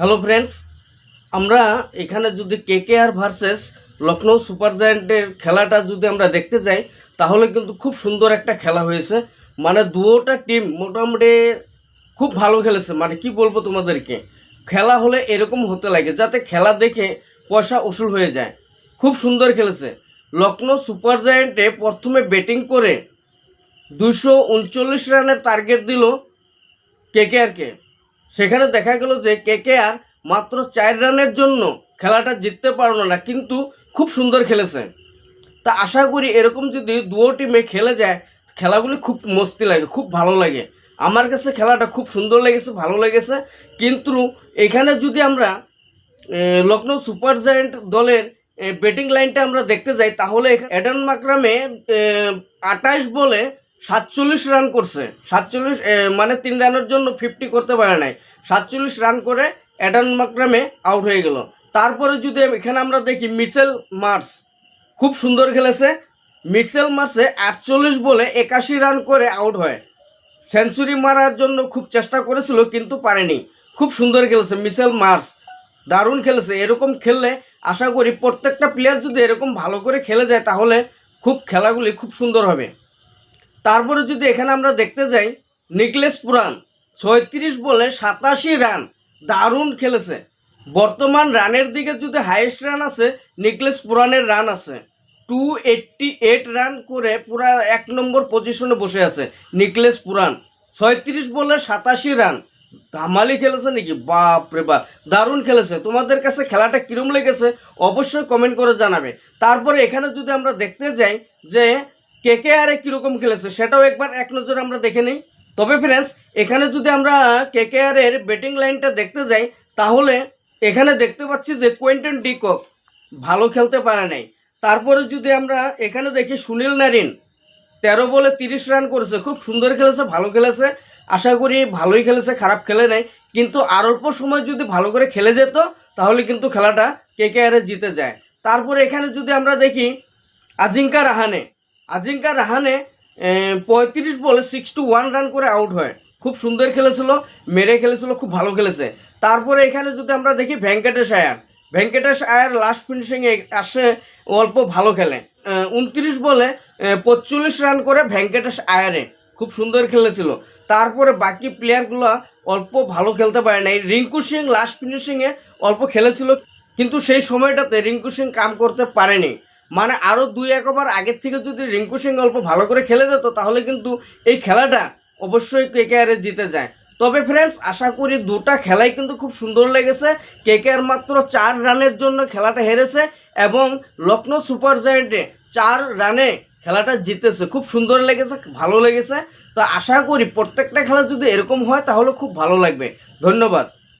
Hello friends আমরা এখানে যদি K K R versus Lucknow super জায়ান্টের খেলাটা যদি আমরা দেখতে যাই, তাহলে কিন্তু খুব সুন্দর একটা খেলা হয়েছে। মানে দুটা টিম মোটামুটি খুব ভালো খেলেছে। মানে কি বলব তোমাদেরকে? খেলা হলে এরকম হতে লাগে যাতে খেলা দেখে পয়সা উসুল হয়ে যায়। খুব সুন্দর খেলেছে। লখনৌ সুপার জায়ান্টে প্রথমে ব্যাটিং করে দুশো উনচল্লিশ রানের টার্গেট দিল কেকেআরকে সেখানে দেখা গেল যে কেকেআর মাত্র চার রানের জন্য খেলাটা জিততে পারল না, কিন্তু খুব সুন্দর খেলেছে। তা আশা করি এরকম যদি দুও টিমে খেলে যায়, খেলাগুলি খুব মস্তি লাগে, খুব ভালো লাগে। আমার কাছে খেলাটা খুব সুন্দর লেগেছে, ভালো লেগেছে। কিন্তু এখানে যদি আমরা লখনৌ সুপার জায়েন্ট দলের ব্যাটিং লাইনটা আমরা দেখতে যাই, তাহলে এডান মাকরামে আঠাশ বলে সাতচল্লিশ রান করছে। সাতচল্লিশ মানে তিন রানের জন্য ফিফটি করতে পারে নাই। সাতচল্লিশ রান করে এডান মাকরামে আউট হয়ে গেল। তারপরে যদি এখানে আমরা দেখি মিচেল মার্স খুব সুন্দর খেলেছে। মিচেল মার্সে আটচল্লিশ বলে একাশি রান করে আউট হয়। সেঞ্চুরি মারার জন্য খুব চেষ্টা করেছিল, কিন্তু পারেনি। খুব সুন্দর খেলেছে মিচেল মার্স দারুণ খেলেছে। এরকম খেললে আশা করি প্রত্যেকটা প্লেয়ার যদি এরকম ভালো করে খেলে যায়, তাহলে খুব খেলাগুলি খুব সুন্দর হবে। তারপরে যদি এখানে আমরা দেখতে যাই, নিকলেস পুরান ছয়ত্রিশ বলে সাতাশি রান দারুণ খেলেছে। বর্তমান রানের দিকে যদি হাইয়েস্ট রান আছে, নিকলেস পুরানের রান আছে। টু এইট্টি এইট রান করে পুরা এক নম্বর পজিশনে বসে আছে নিকলেস পুরান ছয়ত্রিশ বলে সাতাশি রান, ধামালি খেলেছে নাকি? বাপ রে বাপ, দারুণ খেলেছে। তোমাদের কাছে খেলাটা কিরম লেগেছে? অবশ্যই কমেন্ট করে জানাবে। তারপরে এখানে যদি আমরা দেখতে যাই যে কে কে আরে কীরকম খেলেছে সেটাও একবার এক নজরে আমরা দেখে নিই। তবে ফ্রেন্ডস এখানে যদি আমরা কে কে আর এর ব্যাটিং লাইনটা দেখতে যাই, তাহলে এখানে দেখতে পাচ্ছি যে কোয়েন্টন ডিকক ভালো খেলতে পারে নাই। তারপরে যদি আমরা এখানে দেখি সুনীল নারিন, তেরো বলে তিরিশ রান করেছে, খুব সুন্দর খেলেছে, ভালো খেলেছে। আশা করি ভালোই খেলেছে, খারাপ খেলে নাই। কিন্তু আর অল্প সময় যদি ভালো করে খেলে যেত, তাহলে কিন্তু খেলাটা কে কে আরে জিতে যায়। তারপরে এখানে যদি আমরা দেখি আজিঙ্কা রাহানে আজিঙ্কা রাহানে পঁয়ত্রিশ বলে সিক্স টু ওয়ান রান করে আউট হয়। খুব সুন্দর খেলেছিল, মেরে খেলেছিল, খুব ভালো খেলেছে। তারপরে এখানে যদি আমরা দেখি ভেঙ্কটেশ আয়ার ভেঙ্কটেশ আয়ার লাস্ট ফিনিশিংয়ে আসে অল্প ভালো খেলে। উনত্রিশ বলে পঁচল্লিশ রান করে ভেঙ্কটেশ আয়ারে খুব সুন্দর খেলেছিল। তারপরে বাকি প্লেয়ারগুলো অল্প ভালো খেলতে পারে নাই। রিঙ্কু সিং লাস্ট ফিনিশিংয়ে অল্প খেলেছিল, কিন্তু সেই সময়টাতে রিঙ্কু সিং কাম করতে পারেনি। মানে আরও দুই এক ওভার আগের থেকে যদি রিঙ্কু সিং অল্প ভালো করে খেলে যেত, তাহলে কিন্তু এই খেলাটা অবশ্যই কে কে আরে জিতে যায়। তবে ফ্রেন্ডস আশা করি দুটা খেলাই কিন্তু খুব সুন্দর লেগেছে। কে কে আর মাত্র চার রানের জন্য খেলাটা হেরেছে এবং লখনৌ সুপার জায়েন্টে চার রানে খেলাটা জিতেছে। খুব সুন্দর লেগেছে, ভালো লেগেছে। তো আশা করি প্রত্যেকটা খেলা যদি এরকম হয়, তাহলে খুব ভালো লাগবে। ধন্যবাদ।